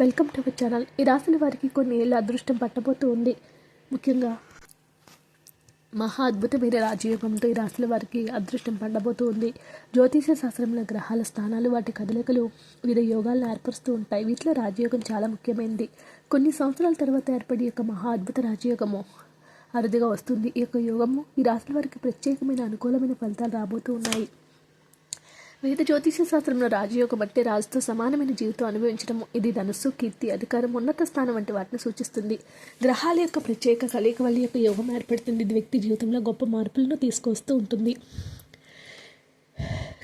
Welcome to our channel. ఈ రాసిన వారికి కొన్ని ఏళ్ళ అదృష్టం పట్టబోతూ ఉంది. ముఖ్యంగా మహా అద్భుతమైన రాజయోగంతో ఈ రాశుల వారికి అదృష్టం పడబోతూ ఉంది. జ్యోతిష శాస్త్రంలో గ్రహాల స్థానాలు వాటి కదలికలు వివిధ యోగాలను ఏర్పరుస్తూ ఉంటాయి. వీటిలో రాజయోగం చాలా ముఖ్యమైనది. కొన్ని సంవత్సరాల తర్వాత ఏర్పడి యొక్క మహా అద్భుత రాజయోగము అరుదుగా వస్తుంది. ఈ యొక్క యోగము ఈ రాశుల వారికి ప్రత్యేకమైన అనుకూలమైన ఫలితాలు రాబోతూ ఉన్నాయి. వేద జ్యోతిష శాస్త్రంలో రాజయోగం అంటే రాజుతో సమానమైన జీవితం అనుభవించడం. ఇది ధనుస్సు కీర్తి అధికారం ఉన్నత స్థానం వంటి వాటిని సూచిస్తుంది. గ్రహాల యొక్క ప్రత్యేక కలయిక వల్ల యొక్క యోగం ఏర్పడుతుంది. ఇది వ్యక్తి జీవితంలో గొప్ప మార్పులను తీసుకొస్తూ ఉంటుంది.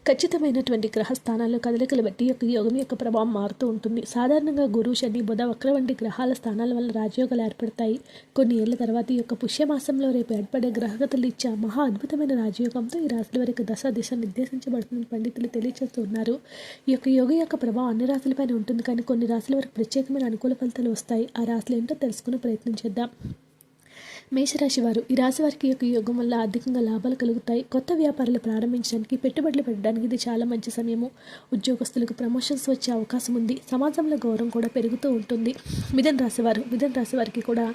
ఖచ్చితమైనటువంటి గ్రహస్థానాల్లో కదలికలు బట్టి యొక్క యోగం యొక్క ప్రభావం మారుతూ ఉంటుంది. సాధారణంగా గురు శని బుధ వక్ర వంటి గ్రహాల స్థానాల వల్ల రాజయోగాలు ఏర్పడతాయి. కొన్ని ఏళ్ళ తర్వాత ఈ యొక్క పుష్యమాసంలో రేపు ఏర్పడే గ్రహగతులు ఇచ్చే మహా అద్భుతమైన రాజయోగంతో ఈ రాశుల వరకు దశ దిశ నిర్దేశించబడుతుందని పండితులు తెలియజేస్తూ ఉన్నారు. ఈ యొక్క యోగ యొక్క ప్రభావం అన్ని రాశులపైన ఉంటుంది. కానీ కొన్ని రాశుల వరకు ప్రత్యేకమైన అనుకూల ఫలితాలు వస్తాయి. ఆ రాశులు ఏంటో తెలుసుకునే ప్రయత్నం చేద్దాం. మేషరాశి వారు ఈ రాశి వారికి యొక్క యోగం వల్ల ఆర్థికంగా లాభాలు కలుగుతాయి. కొత్త వ్యాపారాలు ప్రారంభించడానికి పెట్టుబడులు పెట్టడానికి ఇది చాలా మంచి సమయము. ఉద్యోగస్తులకు ప్రమోషన్స్ వచ్చే అవకాశం ఉంది. సమాజంలో గౌరవం కూడా పెరుగుతూ ఉంటుంది. మిథన్ రాశి వారు మిథన్ రాశి వారికి కూడా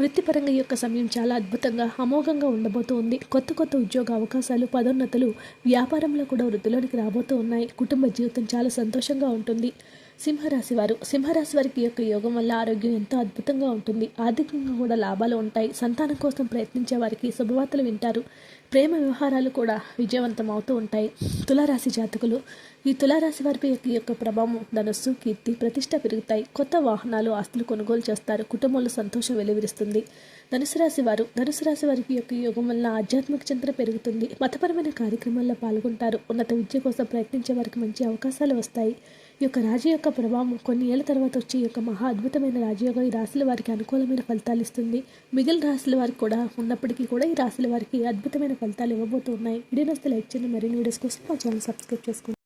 వృత్తిపరంగా యొక్క సమయం చాలా అద్భుతంగా అమోఘంగా ఉండబోతూ ఉంది. కొత్త కొత్త ఉద్యోగ అవకాశాలు పదోన్నతులు వ్యాపారంలో కూడా వృద్ధిలోనికి రాబోతూ ఉన్నాయి. కుటుంబ జీవితం చాలా సంతోషంగా ఉంటుంది. సింహరాశి వారు. సింహరాశి వారికి యొక్క యోగం వల్ల ఆరోగ్యం ఎంతో అద్భుతంగా ఉంటుంది. ఆర్థికంగా కూడా లాభాలు ఉంటాయి. సంతానం కోసం ప్రయత్నించే వారికి శుభవార్తలు వింటారు. ప్రేమ వ్యవహారాలు కూడా విజయవంతం అవుతూ ఉంటాయి. తులారాశి జాతకులు ఈ తులారాశి వారిపై యొక్క యొక్క ప్రభావం ధనస్సు కీర్తి ప్రతిష్ట పెరుగుతాయి. కొత్త వాహనాలు ఆస్తులు కొనుగోలు చేస్తారు. కుటుంబంలో సంతోషం వెలువరిస్తుంది. ధనుసు రాశి వారు ధనుసు రాశి వారికి యొక్క యోగం వల్ల ఆధ్యాత్మిక చింతన పెరుగుతుంది. మతపరమైన కార్యక్రమాల్లో పాల్గొంటారు. ఉన్నత విద్య కోసం ప్రయత్నించే వారికి మంచి అవకాశాలు వస్తాయి. ఈ యొక్క రాజు యొక్క ప్రభావం కొన్ని ఏళ్ళ తర్వాత వచ్చే ఈ యొక్క మహా అద్భుతమైన రాజయోగం ఈ రాశుల వారికి అనుకూలమైన ఫలితాలు ఇస్తుంది. మిగిలిన రాశుల వారికి కూడా ఉన్నప్పటికీ కూడా ఈ రాశుల వారికి అద్భుతమైన ఫలితాలు ఇవ్వబోతున్నాయి. వీడియో నస్తే లైక్ చేయండి. మరిన్ని వీడియోస్ కోసం మా ఛానల్ సబ్స్క్రైబ్ చేసుకోండి.